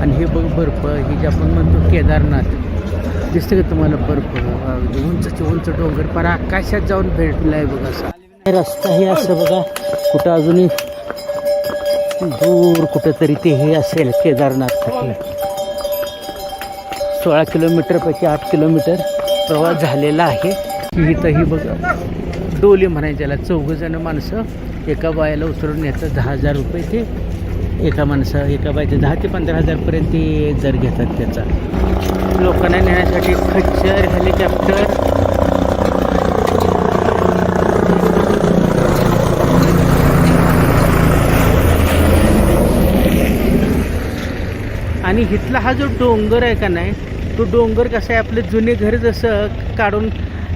आणि हे बघ बर्फ हे जे आपण म्हणतो केदारनाथ दिसतं का तुम्हाला बर्फ? उंचचे उंच डोंगर पर आकाशात जाऊन भेटलाय बघा असा. रस्ता हे असं बघा कुठं अजूनही दूर कुठंतरी ते हे असेल केदारनाथसाठी सोळा किलोमीटरपैकी आठ किलोमीटर प्रवास झालेला आहे. इथंही बघा डोली म्हणायच्याला त्याला जण माणसं एका बायाला उचलून याचं दहा हजार रुपये ते एका माणसं एका बायचे दहा ते पंधरा हजारपर्यंत ते जर घेतात त्याचा. लोकांना नेण्यासाठी खच्चर हेलिकॉप्टर. आणि इथला हा जो डोंगर आहे का नाही तो डोंगर कसा आहे आपले जुने घर जसं काढून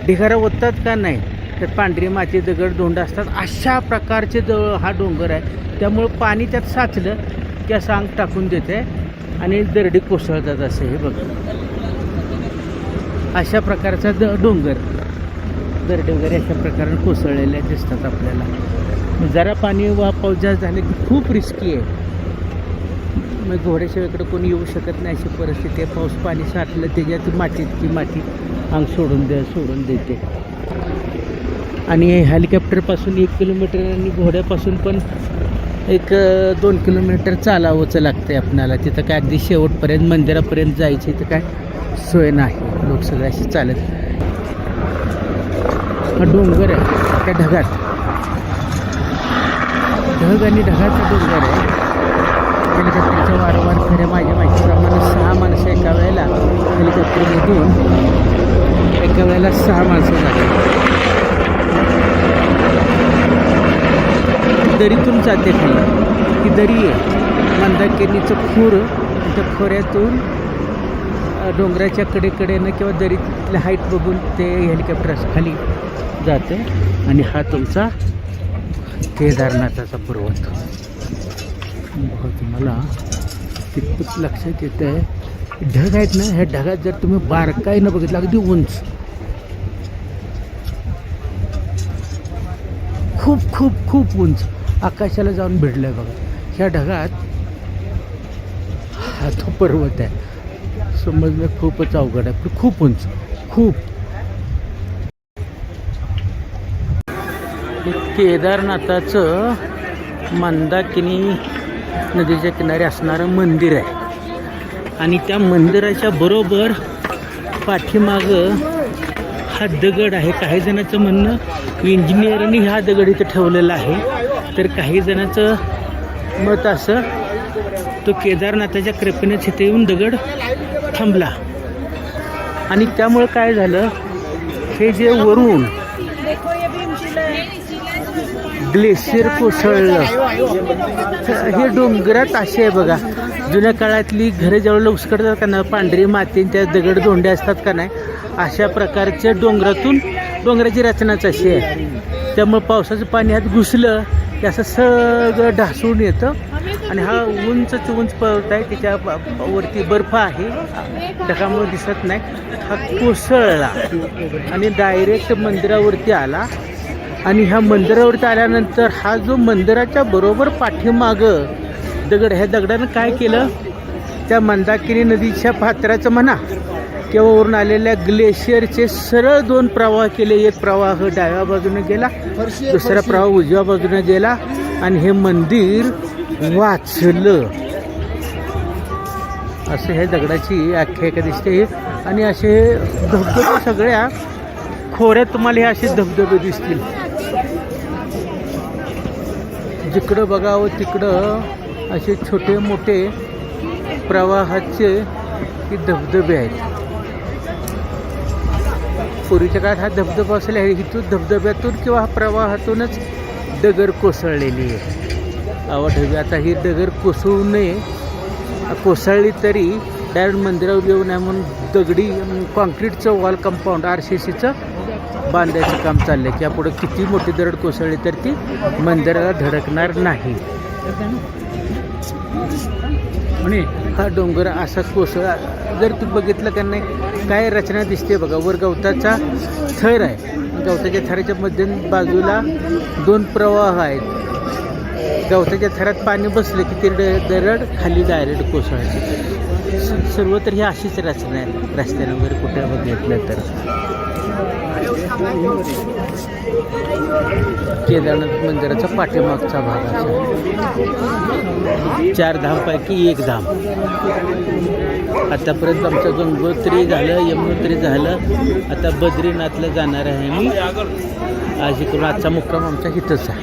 ढिगारा ओततात का नाही त्यात पांढरी माती दगड धोंड असतात अशा प्रकारचे जवळ हा डोंगर आहे त्यामुळं पाणी त्यात साचलं की असं अंग टाकून देते आणि दरडी कोसळतात असं हे बघा. अशा प्रकारचा द डोंगर. दरडे वगैरे अशा प्रकारे कोसळलेल्या दिसतात आपल्याला. जरा पाणी वा पाऊस जास्त झाले की खूप रिस्की आहे. मग घोड्याशिवाय कोणी येऊ शकत नाही अशी परिस्थिती आहे. पाऊस पाणी साठलं त्याच्यात मातीत की माती अंग सोडून दे सोडून देते. आणि हेलिकॉप्टरपासून एक किलोमीटर आणि घोड्यापासून पण एक दोन किलोमीटर चालावंच लागतं आहे आपणाला. तिथं काय अगदी शेवटपर्यंत मंदिरापर्यंत जायची तर काय सोय नाही. लोक सगळे अशी चालत. हा डोंगर आहे त्या ढगात. ढग आणि ढगाचा डोंगर आहे. हेलिकॉप्टरच्या वारंवार खऱ्या माझ्या माहितीप्रमाणे सहा माणसं एका वेळेला हेलिकॉप्टरमधून एका वेळेला सहा माणसं झाली दरीतून जाते खाली. ही दरी आहे. मंदाकिनीचं खूर त्या खोऱ्यातून डोंगराच्या कडेकडेनं किंवा दरीतल्या हाईट बघून ते हेलिकॉप्टर खाली जाते. आणि हा तुमचा केदारनाथाचा पर्वत. बघा तुम्हाला कितपत लक्षात येतं आहे ढग आहेत ना ह्या ढगात जर तुम्ही बारकाईनं बघितलं अगदी उंच. खूप खूप खूप उंच. आकाशाला जाऊन भिडलं आहे बघा. ह्या ढगात हा तो पर्वत आहे. समजणं खूपच अवघड आहे. पण खूप उंच. खूप. हे केदारनाथाचं मंदाकिनी नदीच्या किनारी असणारं मंदिर आहे. आणि त्या मंदिराच्या बरोबर पाठीमागं हा दगड आहे. काही जणांचं म्हणणं इंजिनियरनी हा दगड इथं ठेवलेला आहे. तर काही जणांचं मत असं तो केदारनाथाच्या कृपेने तिथे येऊन दगड थांबला. आणि त्यामुळं काय झालं हे जे वरून ग्लेशियर कोसळलं हे डोंगरात असे आहे बघा. जुन्या काळातली घरं जेवढं उसकडतात का ना पांढरी माती त्या दगड धोंडे असतात का नाही अशा प्रकारच्या डोंगरातून डोंगराची रचनाच अशी आहे. त्यामुळे पावसाचं पाणी आत घुसलं की असं सगळं ढासून येतं. आणि हा उंच उंच पर्वत आहे त्याच्या वरती बर्फ आहे. ढगामुळे दिसत नाही. हा कोसळला आणि डायरेक्ट मंदिरावरती आला. आणि ह्या मंदिरावरती आल्यानंतर हा जो मंदिराच्या बरोबर पाठीमागं दगड ह्या दगडानं काय केलं? त्या मंदाकिनी नदीच्या पात्राचं म्हणा किंवा आलेल्या ग्लेशियरचे सरळ दोन प्रवाह केले. एक प्रवाह डाव्या बाजूने गेला दुसरा प्रवाह उजव्या बाजूने गेला आणि हे मंदिर वाचलं. असं हे दगडाची आख्यायिका दिसते आणि असे धबधबे सगळ्या खोऱ्यात तुम्हाला हे असे धबधबे दिसतील. जिकडं बघावं तिकडं असे छोटे मोठे प्रवाहाचे हे धबधबे आहेत. पूर्वीच्या काळात हा धबधबा असेल इथून धबधब्यातून किंवा प्रवाहातूनच डगर कोसळलेली आहे. आवड आता ही डगर कोसळू नये. कोसळली तरी डायरेक्ट मंदिरावर येऊ नये म्हणून दगडी कॉन्क्रीटचं वॉल कंपाऊंड आर सी सीचं बांधायचं काम चाललं आहे की यापुढं किती मोठी दरड कोसळली तर ती मंदिराला धडकणार नाही. म्हणे हा डोंगर असाच कोसळा. जर तू बघितलं का नाही काय रचना दिसते बघा वर गवताचा थर आहे. गवताच्या थराच्या मध्य बाजूला दोन प्रवाह आहेत. गवताच्या थरात पाणी बसलं की ते दरड खाली डायरेक्ट कोसळते. सर्वत्र सर्व तर ही अशीच रचना आहे. रस्त्याने वगैरे कुठे बघितलं तर. केदारनाथ मंदिराचा पाठीमागचा भाग असा चार धामपैकी एक धाम. आतापर्यंत आमचं गंगोत्री झालं यमुनोत्री झालं. आता बद्रीनाथला जाणार आहे मी. आज इकडून आजचा मुक्काम आमचा इथंच आहे.